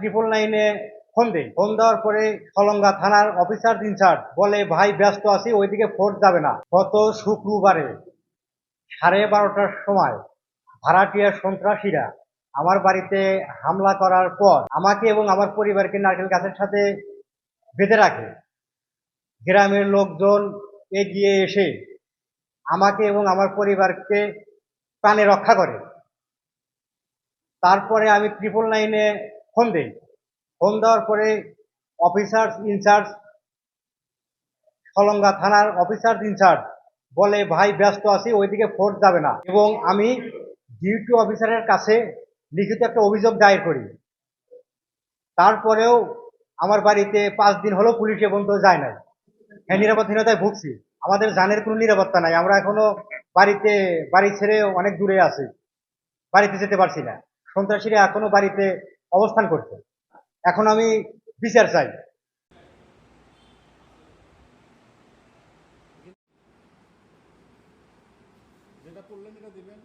Triple নাইনে phone দেই। Phone দেওয়ার পরে সলঙ্গা থানার অফিসার ইনচার্জ বলে, ভাই, ব্যস্ত আছি, ওইদিকে ফোর্স যাবে না। গত শুক্রবারে সাড়ে বারোটার সময় ভাড়াটিয়া সন্ত্রাসীরা আমার বাড়িতে হামলা করার পর আমাকে এবং আমার পরিবারকে নারকেল গাছের সাথে বেঁধে রাখে। গ্রামের লোকজন এগিয়ে এসে আমাকে এবং আমার পরিবারকে প্রাণে রক্ষা করে। তারপরে আমি ট্রিপল নাইনে ফোন দিই। ফোন দেওয়ার পরে অফিসার ইনচার্জ সলঙ্গা থানার অফিসার ইনচার্জ বলে, ভাই, ব্যস্ত আছি, ওইদিকে ফোর্স যাবে না। এবং আমি ডিউটি অফিসারের কাছে লিখিত একটা অভিযোগ দায়ের করি। তারপরেও আমার বাড়িতে পাঁচ দিন হলো পুলিশ পর্যন্ত যায় না হ্যাঁ নিরাপত্তাহীনতায় ভুগছি। আমাদের জানের কোনো নিরাপত্তা নাই। আমরা এখনও বাড়িতে, বাড়ি ছেড়ে অনেক দূরে আছি। বাড়িতে যেতে পারছি না। সন্ত্রাসীরা এখনও বাড়িতে অবস্থান করছে। এখন আমি বিচার চাই। যেটা করলেন এটা দিবেন।